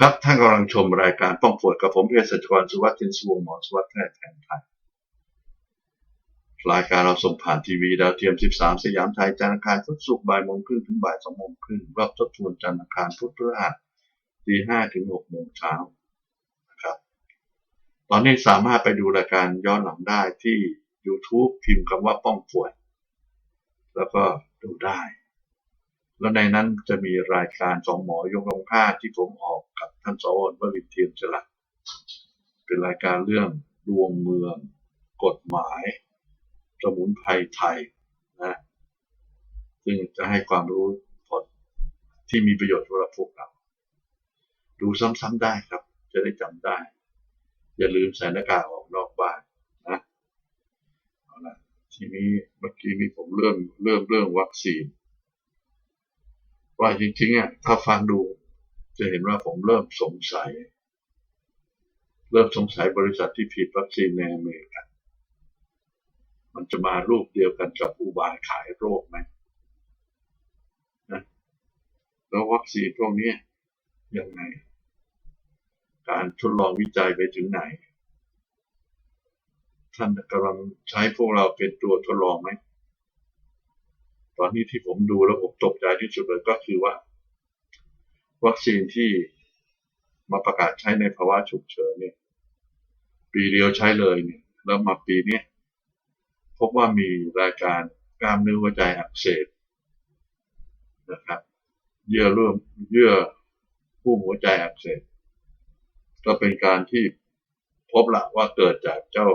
ครับท่านกำลังชมรายการป้องปวยกับผมเภสัชกรสุวัสดิ์จินสวงหมอสุวัสดิ์แพทย์แผนไทยรายการเราส่งผ่านทีวีดาวเทียม 13 สยามไทยจันทร์อังคารพุธศุกร์บ่ายโมงครึ่งถึงบ่ายสองโมงครึ่งรอบทบทวนจันทร์อังคารพุธพฤหัสตีห้าถึงหกโมงเช้านะครับ ตอนนี้สามารถไปดูรายการย้อนหลังได้ที่ YouTube พิมพ์คำว่าป้องปวยแล้วก็ดูได้ แล้วในนั้นจะมีรายการสองหมอยกลงค่าที่ผมออกกับ ท่านสววรินทร์เทียมจรัสเป็นรายการเรื่องดวงเมือง กฎหมาย สมุนไพรไทยนะซึ่งจะให้ความรู้ผลที่มีประโยชน์สำหรับพวกเรา ดูซ้ำๆได้ครับ จะได้จำได้ อย่าลืมใส่หน้ากากออกนอกบ้านนะเอาละทีนี้เมื่อกี้นี้ผมเริ่มเริ่มเรื่องวัคซีนว่าจริงๆอะถ้าฟังดู จะเห็นว่าผมเริ่มสงสัย เริ่มสงสัยบริษัทที่ผลิตวัคซีนในอเมริกามันจะมารูปเดียวกันกับอุบายขายโรคไหมนะแล้ววัคซีนพวกนี้ยังไง การทดลองวิจัยไปถึงไหน ท่านกำลังใช้พวกเราเป็นตัวทดลองไหม ตอนนี้ที่ผมดูแล้วผมตกใจที่สุดเลยก็คือว่า วัคซีนที่มาประกาศใช้ในภาวะฉุกเฉินเนี่ย ปีเดียวใช้เลยเนี่ย แล้วมาปีนี้พบว่ามีรายการกล้ามเนื้อหัวใจอักเสบนะครับเยื่อร่วมเยื่อผู้หัวใจอักเสบก็เป็นการที่พบละว่าเกิดจากเจ้า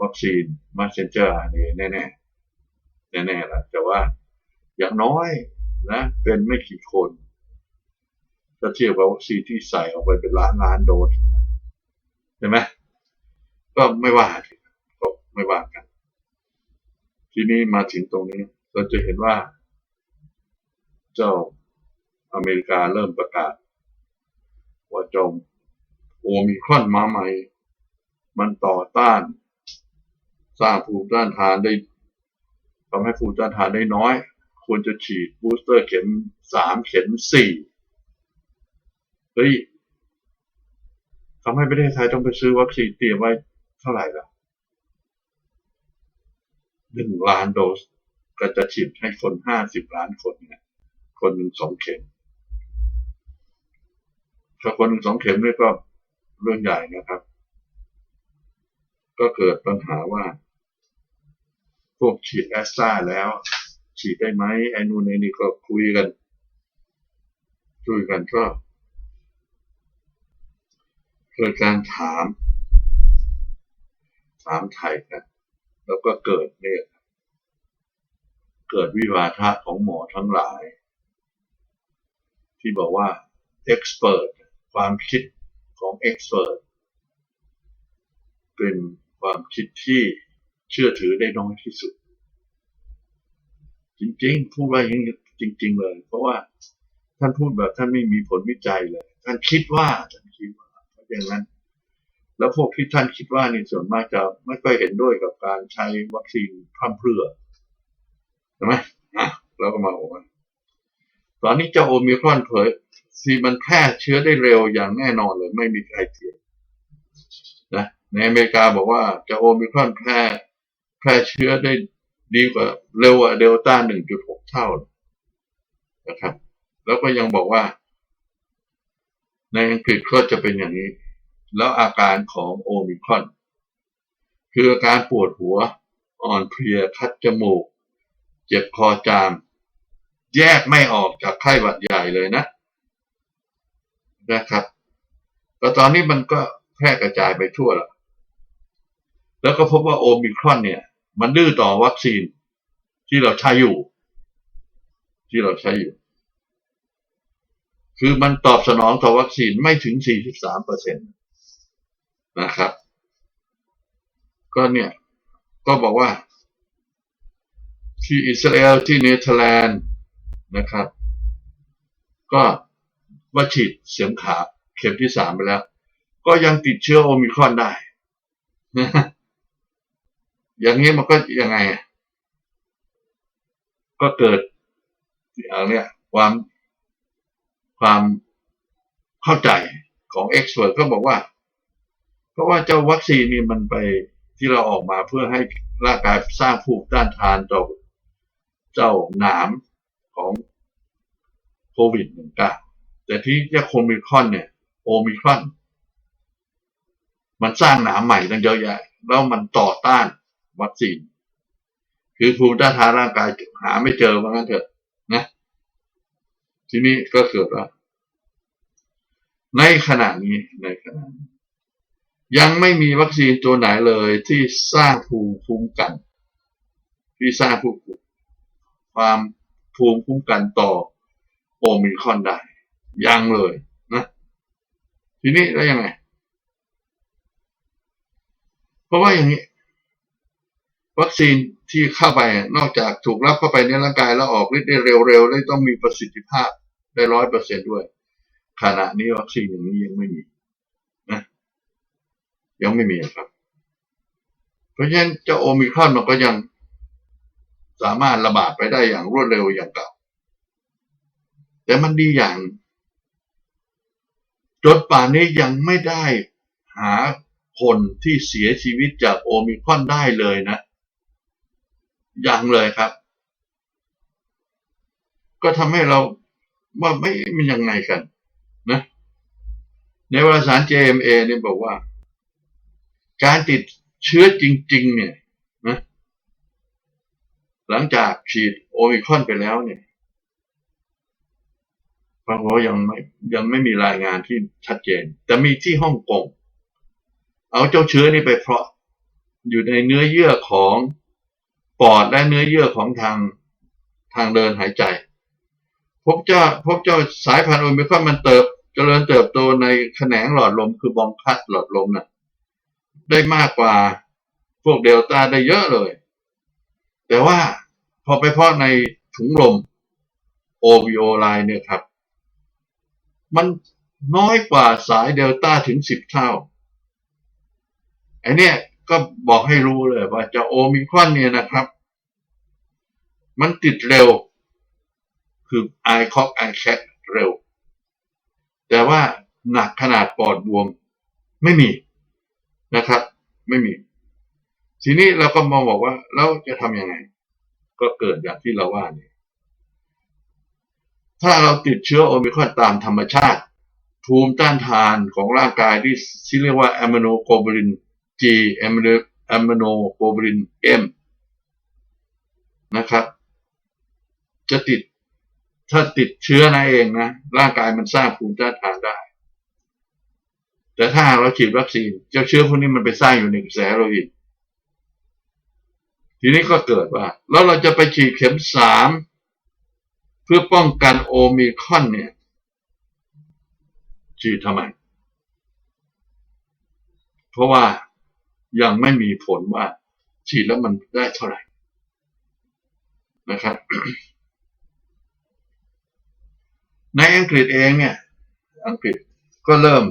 วัคซีนมาเซนเจอร์นี่แน่ๆแน่ๆละแต่ว่าอย่างน้อยนะ เป็นไม่กี่คน ถ้าเทียบกับวัคซีนที่ใส่ออกไปเป็นล้านล้านโดสใช่ไหมก็ไม่ว่าก็ไม่ว่ากัน ทีนี้มาถึงตรงนี้ เราจะเห็นว่า เจ้าอเมริกาเริ่มประกาศ ว่าจมโอมิครอนมาใหม่ มันต่อต้าน สร้างภูมิต้านทานได้ทำให้ภูมิต้านทานได้น้อย ควรจะฉีดบูสเตอร์เข็มสามเข็มสี่ เฮ้ยทำให้ประเทศไทยต้องไปซื้อวัคซีนเตรียมไว้เท่าไหร่ล่ะหนึ่งล้านโดสก็จะฉีดให้คนห้าสิบล้านคนเนี่ย คนหนึ่งสองเข็มถ้าคนหนึ่งสองเข็มนี่ก็เรื่องใหญ่นะครับ ก็เกิดปัญหาว่า พวกฉีดแอสตราแล้ว ฉีดได้ไหมไอ้นู่นไอ้นี่ก็คุยกันคุยกันก็ เกิดการถาม ถามไทยกัน แล้วก็เกิดเนี่ยเกิดวิวาทะของหมอทั้งหลาย ที่บอกว่า expert ความคิดของ expert เป็นความคิดที่เชื่อถือได้น้อยที่สุด จริงๆพูดว่าอย่างจริง ๆ เลย เพราะว่าท่านพูดแบบท่านไม่มีผลวิจัยเลย ท่านคิดว่าท่าน อย่างนั้น แล้วพวกที่ท่านคิดว่านี่ส่วนมากจะไม่ค่อยเห็นด้วยกับการใช้วัคซีนพร่ำเพรื่อใช่ไหมอะเราก็มาบอกว่าตอนนี้เจ้าโอมิครอนเผยซีมันแพร่เชื้อได้เร็วอย่างแน่นอนเลย ไม่มีใครเถียงนะในอเมริกาบอกว่าจะโอมิครอนแพร่แพร่เชื้อได้ดีกว่าเร็วกว่าเดลต้า 1.6 เท่านะครับ แล้วก็ยังบอกว่า ในอังกฤษก็จะเป็นอย่างนี้ แล้วอาการของโอมิครอนคืออาการปวดหัว อ่อนเพลียคัดจมูก เจ็บคอจาม แยกไม่ออกจากไข้หวัดใหญ่เลยนะนะครับแต่ตอนนี้มันก็แพร่กระจายไปทั่วแล้วแล้วก็พบว่าโอมิครอนเนี่ย มันดื้อต่อวัคซีนที่เราใช้อยู่ ที่เราใช้อยู่ คือมันตอบสนองต่อวัคซีนไม่ถึง 43เปอร์เซ็นตนะครับ ก็เนี่ย ก็บอกว่า ที่อิสราเอลที่เนเธอร์แลนด์นะครับ ก็ว่าฉีดเสียมขาเข็มที่สามไปแล้ว ก็ยังติดเชื้อโอมิครอนได้ อย่างนี้มันก็ยังไง ก็เกิดอย่างเนี้ยความ ความเข้าใจของเอ็กซ์เพรสก็บอกว่า เพราะว่าเจ้าวัคซีนนี่มันไปที่เราออกมาเพื่อให้ร่างกายสร้างภูมิต้านทานต่อเจ้าหนามของโควิดหนึ่งเก้าแต่ที่เจ้าโคมิคอนเนี่ย โอมิคอน มันสร้างหนามใหม่ตั้งเยอะแยะ แล้วมันต่อต้านวัคซีน คือภูมิต้านทานร่างกายหาไม่เจอว่างั้นเถอะ ทีนี้ก็เกิดว่า ในขณะนี้ในขณะนี้ ยังไม่มีวัคซีนตัวไหนเลยที่สร้างภูมิคุ้มกัน ที่สร้างภูมิความภูมิคุ้มกันต่อโอมิคอนได้ ยังเลยนะทีนี้แล้วยังไง เพราะว่าอย่างนี้วัคซีนที่เข้าไปนอกจากถูกรับเข้าไปในร่างกายแล้วออกฤทธิ์ได้เร็วๆและต้องมีประสิทธิภาพ ได้ร้อยเปอร์เซ็นด้วย ขณะนี้วัคซีนอย่างนี้ยังไม่มีนะยังไม่มีครับ เพราะฉะนั้นเจ้าโอมิครอนมันก็ยังสามารถระบาดไปได้อย่างรวดเร็วอย่างเก่า แต่มันดีอย่าง จนป่านนี้ยังไม่ได้หาคนที่เสียชีวิตจากโอมิครอนได้เลยนะ ยังเลยครับ ก็ทำให้เรา ว่าไม่มันยังไงกัน นะ ในวารสาร JMA เนี่ยบอกว่า การติดเชื้อจริง ๆ เนี่ยนะหลังจากฉีดโอมิคอนไปแล้วเนี่ยปรากฏว่ายังไม่ยังไม่มีรายงานที่ชัดเจน แต่มีที่ฮ่องกงเอาเจ้าเชื้อนี่ไปเพาะอยู่ในเนื้อเยื่อของปอดและเนื้อเยื่อของทางทางเดินหายใจ พบเจ้าพบเจ้าสายพันธุ์โอมิครอนมันเติบเจริญเติบโตในแขนงหลอดลมคือบองคัสหลอดลมน่ะได้มากกว่าพวกเดลต้าได้เยอะเลย แต่ว่าพอไปเพาะในถุงลม OVO ไลน์เนี่ยครับ มันน้อยกว่าสายเดลต้าถึงสิบเท่าไอเนี้ยก็บอกให้รู้เลยว่าจะโอมิครอนเนี่ยนะครับ มันติดเร็ว คือไอคอกไอแคทเร็ว แต่ว่าหนักขนาดปอดบวมไม่มีนะครับ ไม่มี ทีนี้เราก็มองบอกว่าแล้วจะทำยังไง ก็เกิดอย่างที่เราว่านี่ถ้าเราติดเชื้อโอมิครอนตามธรรมชาติ ภูมิต้านทานของร่างกายที่ที่เรียกว่าแอมิโนโกลบูลิน G อมโนอมิโนโกลบูลิน M นะครับ จะติด ถ้าติดเชื้อนะเองนะร่างกายมันสร้างภูมิต้านทานได้ แต่ถ้าเราฉีดวัคซีน เจ้าเชื้อพวกนี้มันไปสร้างอยู่ในกระแสโลหิตทีนี้ก็เกิดว่า แล้วเราจะไปฉีดเข็มสามเพื่อป้องกันโอมิคอนเนี่ยฉีดทำไม เพราะว่ายังไม่มีผลว่าฉีดแล้วมันได้เท่าไหร่นะครับ ในอังกฤษเองเนี่ย อังกฤษก็เริ่ม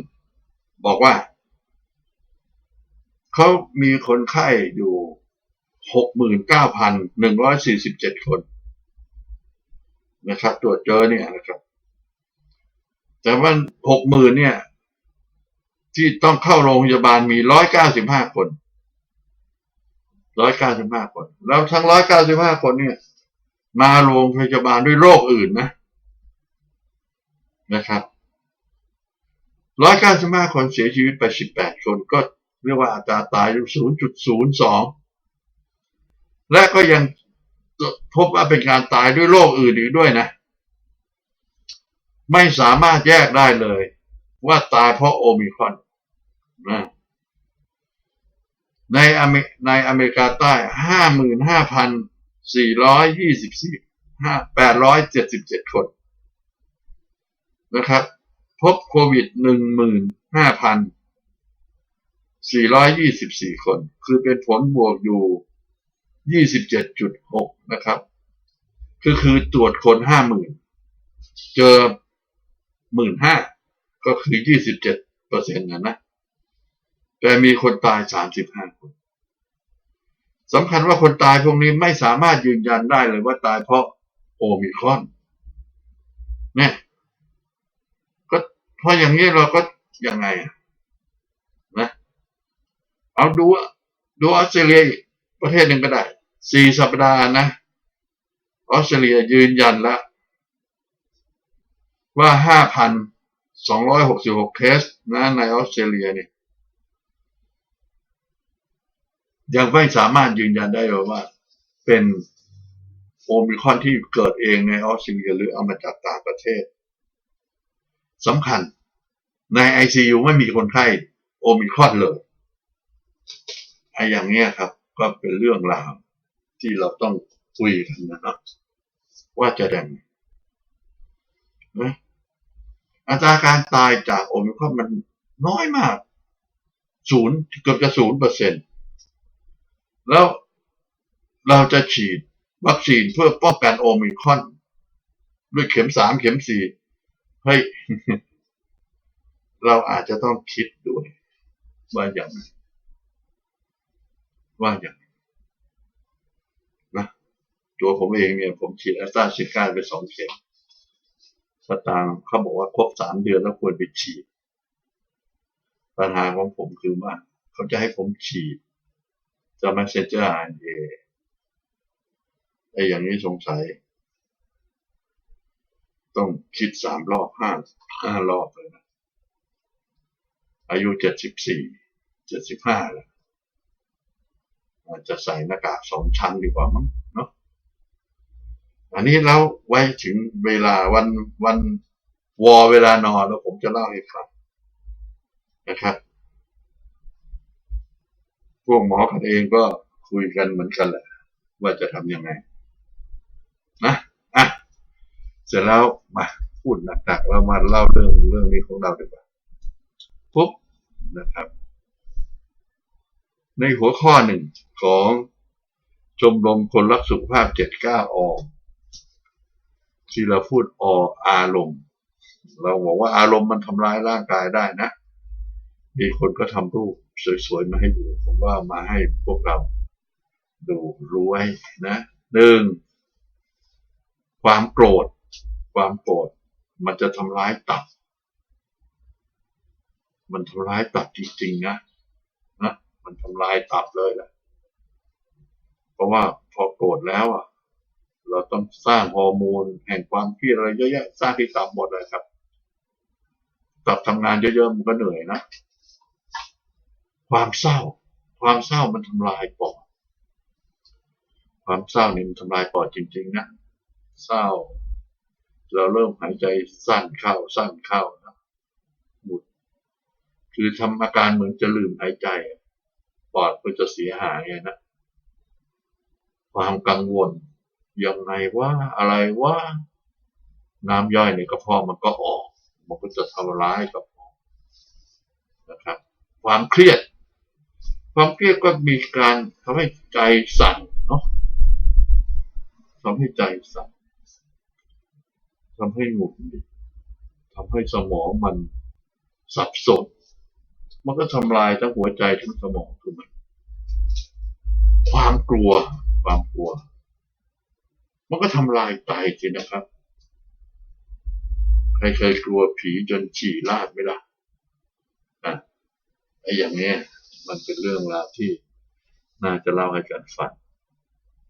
บอกว่า เขามีคนไข้อยู่หกหมื่นเก้าพันหนึ่งร้อยสี่สิบเจ็ดคนนะครับตรวจเจอเนี่ยนะครับ แต่ว่าหกหมื่นเนี่ย ที่ต้องเข้าโรงพยาบาลมีร้อยเก้าสิบห้าคนร้อยเก้าสิบห้าคน แล้วทั้งร้อยเก้าสิบห้าคนเนี่ย มาโรงพยาบาลด้วยโรคอื่นนะ นะครับร้อยเก้าสิบห้าคนเสียชีวิตไปสิบแปดคนก็เรียกว่าอัตราตายศูนย์จุดศูนย์สองและก็ยังพบว่าเป็นการตายด้วยโรคอื่นอีกด้วยนะ ไม่สามารถแยกได้เลย ว่าตายเพราะโอมิครอนนะในอเมในอเมริกาใต้ห้าหมื่นห้าพันสี่ร้อยยี่สิบสี่ห้าแปดร้อยเจ็ดสิบเจ็ดคน นะครับ พบโควิดหนึ่งหมื่นห้าพันสี่ร้อยยี่สิบสี่คน คือเป็นผลบวกอยู่ยี่สิบเจ็ดจุดหกนะครับ คือคือตรวจคนห้าหมื่นเจอหมื่นห้าก็คือยี่สิบเจ็ดเปอร์เซ็นต์นะนะ แต่มีคนตายสามสิบห้าคนสำคัญว่าคนตายพวกนี้ไม่สามารถยืนยันได้เลยว่าตายเพราะโอมิครอนเนี่ย พราะอย่างนี้เราก็ยังไงนะเอาดูดูออสเตรเลียประเทศหนึ่งก็ได้สี่สัปดาห์นะออสเตรเลียยืนยันแล้ว ว่าห้าพันสองร้อยหกสิบหกเคสนะในออสเตรเลียเนี่ยยังไม่สามารถยืนยันได้หรอกว่า เป็นโอมิคอนที่เกิดเองในออสเตรเลียหรือเอามาจากต่างประเทศ สำคัญ ใน ICU ไม่มีคนไข้โอมิครอนเลยไอ้อย่างเนี้ยครับ ก็เป็นเรื่องราวที่เราต้องคุยกันนะครับ ว่าจะยังนะอัตราการตายจากโอมิครอนมันน้อยมากศูนย์เกือบจะศูนย์เปอร์เซ็นต์แล้วเราจะฉีดวัคซีนเพื่อป้องกันโอมิครอนด้วยเข็มสามเข็มสี่ เฮ้ย เราอาจจะต้องคิดด้วย ว่าอย่างไรว่าอย่างไรนะตัวผมเองเนี่ย ผมฉีดแอสตราเซเนกาไปสองเข็มสตางเขาบอกว่าครบสามเดือนแล้วควรไปฉีด ปัญหาของผมคือว่า เขาจะให้ผมฉีดจะ messenger RNA ไออย่างนี้สงสัย ต้องคิดสามรอบห้าห้ารอบเลยนะอายุเจ็ดสิบสี่เจ็ดสิบห้าแล้วอาจจะใส่หน้ากากสองชั้นดีกว่ามั้งเนาะอันนี้แล้วไว้ถึงเวลาวันวันวอเวลานอนแล้วผมจะเล่าให้ฟังนะครับพวกหมอกันเองก็คุยกันเหมือนกันแหละ ว่าจะทำยังไงนะอะ เสร็จแล้วมาพูดหนักๆแล้วมาเล่าเรื่องเรื่องนี้ของเราดีกว่าปุ๊บนะครับ ในหัวข้อหนึ่งของชมรมคนรักสุขภาพเจ็ดเก้าอที่เราพูดออารมณ์ เราบอกว่าอารมณ์มันทำร้ายร่างกายได้นะ มีคนก็ทำรูปสวยๆมาให้ดู ผมว่ามาให้พวกเราดูรู้ไว้นะหนึ่งความโกรธ ความโกรธมันจะทำร้ายตับ มันทำร้ายตับจริงๆนะนะมันทำลายตับเลยแหละเพราะว่าพอโกรธแล้วอะ เราต้องสร้างฮอร์โมนแห่งความเครียดอะไรเยอะแยะสร้างที่ตับหมดเลยครับ ตับทำงานเยอะๆมันก็เหนื่อยนะความเศร้า ความเศร้ามันทำลายปอดความเศร้านี่มันทำลายปอดจริง ๆ นะ เศร้า เราเริ่มหายใจสั้นเข้าสั้นเข้านะหมุดคือทำอาการเหมือนจะลืมหายใจ ปอดก็จะเสียหายนะ ความกังวลยังไงว่าอะไรว่า น้ำย่อยในกระเพาะมันก็ออกมันก็จะทำร้ายกระเพาะนะครับ ความเครียด ความเครียดก็มีการทำให้ใจสั่นเนาะทำให้ใจสั่น ทำให้หงุดหงิดทำให้สมองมันสับสน มันก็ทำลายทั้งหัวใจทั้งสมองถูกไหมความกลัว ความกลัว มันก็ทำลายไตสินะครับ ใครเคยกลัวผีจนฉี่ลาดไหมล่ะอะไอ้อย่างเนี้ยมันเป็นเรื่องราวที่น่าจะเล่าให้กันฟัง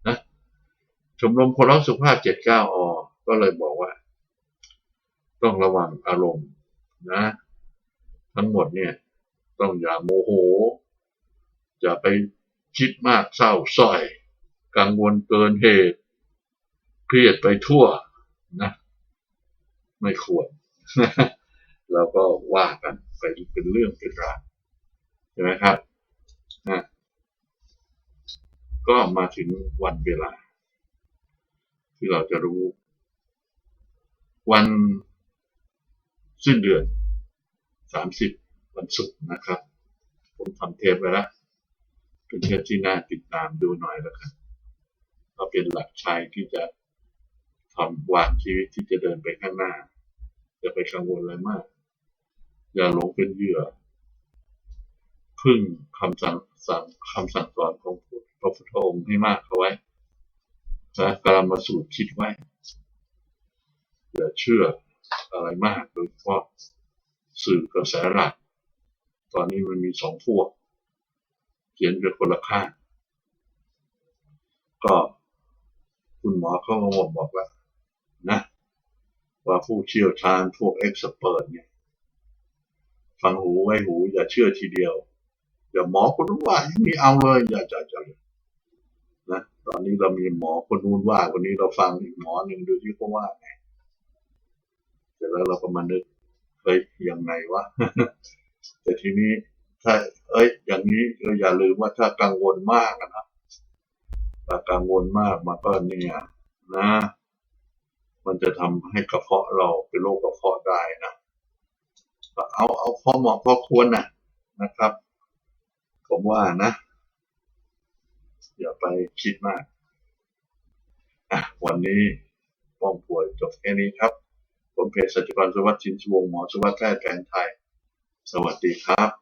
นะชมรมคนรักสุขภาพ79อก็เลยบอกว่า ต้องระวังอารมณ์นะ ทั้งหมดเนี่ยต้องอย่าโมโห อย่าไปคิดมากเศร้าส้อย กังวลเกินเหตุ เครียดไปทั่วนะ ไม่ควรเราก็ว่ากันไปเป็นเรื่องเป็นราวใช่ไหมครับนะก็มาถึงวันเวลา ที่เราจะรู้ วัน สิ้นเดือนสามสิบวันศุกร์นะครับ ผมทำเทปไปแล้วเป็นเทปที่น่าติดตามดูหน่อยแล้วกันก็เป็นหลักชัยที่จะทำวางชีวิตที่จะเดินไปข้างหน้า จะไปกังวลอะไรมาก อย่าหลงเป็นเหยื่อพึ่งคำสั่งสั่งคำสั่งสอนของพระพุทธองค์ให้มากเข้าไว้นะกรรมสูตรคิดไว้อย่าเชื่อ อะไรมาก โดยเฉพาะสื่อกระแสหลัก ตอนนี้มันมีสองพวก เขียนเป็นคนละข้างก็คุณหมอเขาก็บอกว่านะ ว่าผู้เชี่ยวชาญพวกเอ็กซ์เพรสเนี่ย ฟังหูไว้หูอย่าเชื่อทีเดียว อย่าหมอคนนู้นว่าอย่างนี้เอาเลยอย่าอย่าอย่านะ ตอนนี้เรามีหมอคนนู้นว่าคนนี้เราฟังอีกหมอหนึ่งดูที่เขาว่าไง สร็จแล้วเราก็มานึกเฮ้ยยังไงวะแต่ทีนี้ถ้าเอ้ย อย่างนี้เอออย่าลืมว่าถ้ากังวลมากนะถ้ากังวลมากมันก็เนี่ยนะ มันจะทำให้กระเพาะเราเป็นโรคกระเพาะได้นะเอาเอาพอเหมาะพอควรนะนะครับ ผมว่านะอย่าไปคิดมาก อะ วันนี้ป้องป่วยจบแค่นี้ครับ ผมเพศสัจจุบันสวัสดิ์ชินชวงหมอสวัสดิ์แพทย์แผนไทย สวัสดีครับ